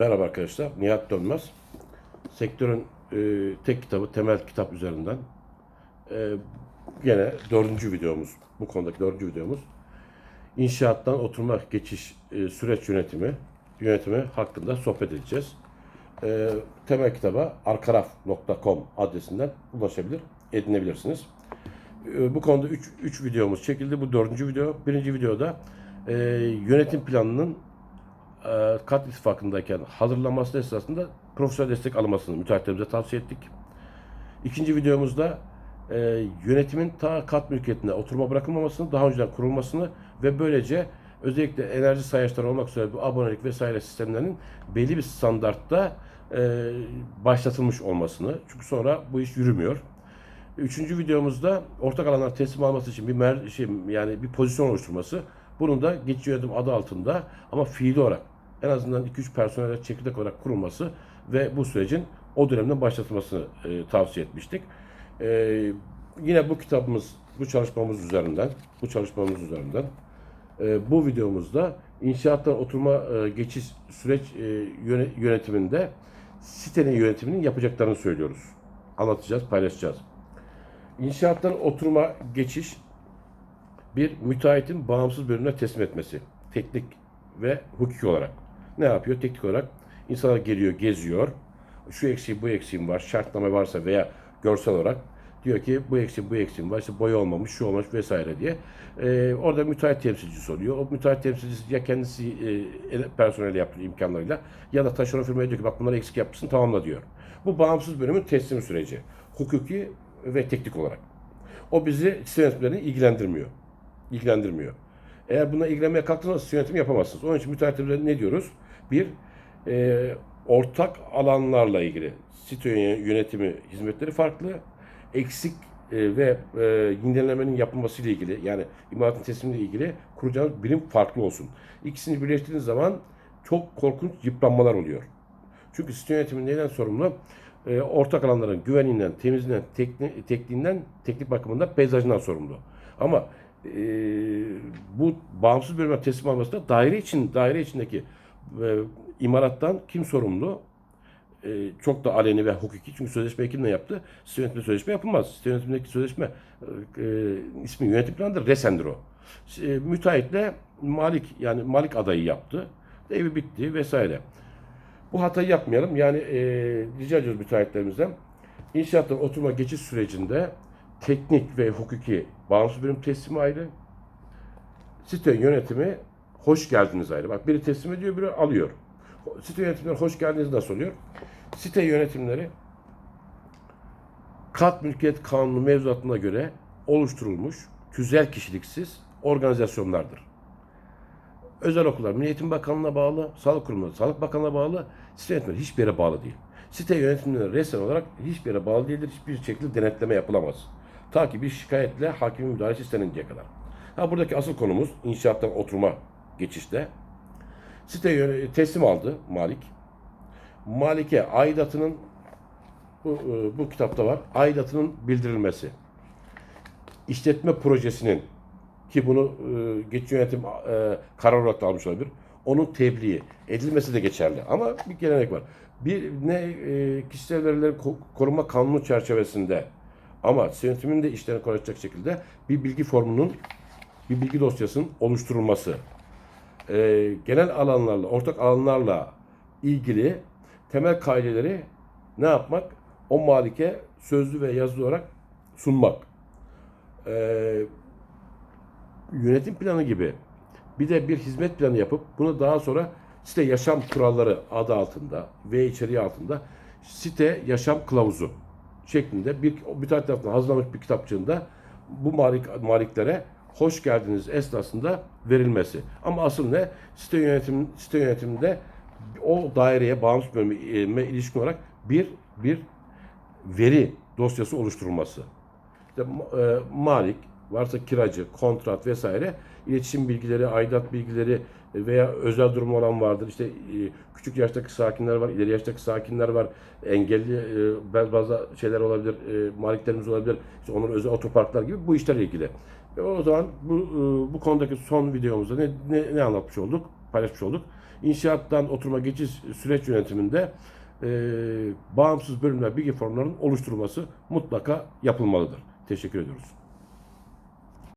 Merhaba arkadaşlar, Nihat Dönmez. Sektörün e, tek kitabı, temel kitap üzerinden. E, gene dördüncü videomuz, bu konudaki dördüncü videomuz. İnşaattan oturma geçiş e, süreç yönetimi, yönetimi hakkında sohbet edeceğiz. E, temel kitaba arkaraf.com adresinden ulaşabilir, edinebilirsiniz. E, bu konuda 3 videomuz çekildi. Bu dördüncü video. Birinci videoda e, yönetim planının e, kat ittifakındayken hazırlanması esnasında profesyonel destek alınmasını müteahhitlerimize tavsiye ettik. İkinci videomuzda e, yönetimin ta kat mülkiyetine oturma bırakılmamasını, daha önceden kurulmasını ve böylece özellikle enerji sayaçları olmak üzere bu abonelik vesaire sistemlerinin belli bir standartta e, başlatılmış olmasını. Çünkü sonra bu iş yürümüyor. Üçüncü videomuzda ortak alanlar teslim alması için bir mer şey, yani bir pozisyon oluşturması. Bunun da geçici yönetim adı altında ama fiili olarak en azından 2-3 personel çekirdek olarak kurulması ve bu sürecin o dönemden başlatılmasını e, tavsiye etmiştik. E, yine bu kitabımız, bu çalışmamız üzerinden, bu çalışmamız üzerinden e, bu videomuzda inşaattan oturma e, geçiş süreç e, yöne- yönetiminde sitenin yönetiminin yapacaklarını söylüyoruz. Anlatacağız, paylaşacağız. İnşaattan oturma geçiş bir müteahhitin bağımsız bölümüne teslim etmesi. Teknik ve hukuki olarak. Ne yapıyor? Teknik olarak insanlar geliyor, geziyor. Şu eksiğim, bu eksiğim var. Şartlama varsa veya görsel olarak diyor ki bu eksiğim, bu eksiğim var. İşte boya olmamış, şu olmamış vesaire diye. Ee, orada müteahhit temsilcisi oluyor. O müteahhit temsilcisi ya kendisi e, personel yaptığı imkanlarıyla ya da taşeron firmaya diyor ki bak bunları eksik yapmışsın tamamla diyor. Bu bağımsız bölümün teslim süreci. Hukuki ve teknik olarak. O bizi site yönetimlerini ilgilendirmiyor ilgilendirmiyor. Eğer buna ilgilenmeye kalktığınızda siz yönetim yapamazsınız. Onun için müteahhitlere ne diyoruz? Bir, e, ortak alanlarla ilgili site yönetimi hizmetleri farklı. Eksik e, ve e, yenilemenin yapılması ile ilgili yani imalatın teslimiyle ilgili kuracağınız birim farklı olsun. İkisini birleştirdiğiniz zaman çok korkunç yıpranmalar oluyor. Çünkü site yönetimi neden sorumlu? E, ortak alanların güveninden, temizliğinden, tekni, tekniğinden, teknik bakımından, peyzajından sorumlu. Ama e, bu bağımsız bölüme teslim almasında daire için daire içindeki e, imarattan kim sorumlu? E, çok da aleni ve hukuki çünkü sözleşme kimle yaptı? Site yönetiminde sözleşme yapılmaz. Site yönetimindeki sözleşme e, ismi yönetim planıdır. Resendir o. E, müteahhitle malik yani malik adayı yaptı. Evi bitti vesaire. Bu hatayı yapmayalım. Yani e, rica ediyoruz müteahhitlerimizden. İnşaattan oturma geçiş sürecinde teknik ve hukuki bağımsız bölüm teslimi ayrı. Site yönetimi hoş geldiniz ayrı. Bak biri teslim ediyor, biri alıyor. Site yönetimleri hoş geldiniz nasıl oluyor? Site yönetimleri kat mülkiyet kanunu mevzuatına göre oluşturulmuş tüzel kişiliksiz organizasyonlardır. Özel okullar Milli Eğitim Bakanlığı'na bağlı, Sağlık Kurumu'na, Sağlık Bakanlığı'na bağlı, site yönetimleri hiçbir yere bağlı değil. Site yönetimleri resmen olarak hiçbir yere bağlı değildir, hiçbir şekilde denetleme yapılamaz. Ta ki bir şikayetle hakimin müdahalesi isteninceye kadar. Ha buradaki asıl konumuz inşaattan oturma geçişte. Site yöne- teslim aldı Malik. Malik'e aidatının bu, e, bu kitapta var. Aidatının bildirilmesi. İşletme projesinin ki bunu e, geçici yönetim e, karar olarak da almış olabilir. Onun tebliği edilmesi de geçerli. Ama bir gelenek var. Bir ne e, kişisel verilerin ko- koruma kanunu çerçevesinde ama yönetimin de işlerini kolaylaştıracak şekilde bir bilgi formunun bir bilgi dosyasının oluşturulması. E, genel alanlarla, ortak alanlarla ilgili temel kaideleri ne yapmak? O malike sözlü ve yazılı olarak sunmak. E, yönetim planı gibi bir de bir hizmet planı yapıp bunu daha sonra site yaşam kuralları adı altında ve içeriği altında site yaşam kılavuzu şeklinde bir müteahhit tarafından hazırlanmış bir kitapçığında bu malik, maliklere hoş geldiniz esnasında verilmesi. Ama asıl ne? Site yönetim site yönetiminde o daireye bağımsız bölüme ilişkin olarak bir bir veri dosyası oluşturulması. İşte, e, malik, varsa kiracı, kontrat vesaire, iletişim bilgileri, aidat bilgileri veya özel durum olan vardır. İşte e, küçük yaştaki sakinler var, ileri yaştaki sakinler var, engelli e, bazı şeyler olabilir, e, maliklerimiz olabilir. İşte onların özel otoparklar gibi bu işlerle ilgili. E, o zaman bu e, bu konudaki son videomuzda ne, ne, ne anlatmış olduk, paylaşmış olduk. İnşaattan oturuma geçiş süreç yönetiminde e, bağımsız bölümler bilgi formlarının oluşturulması mutlaka yapılmalıdır. Teşekkür ediyoruz.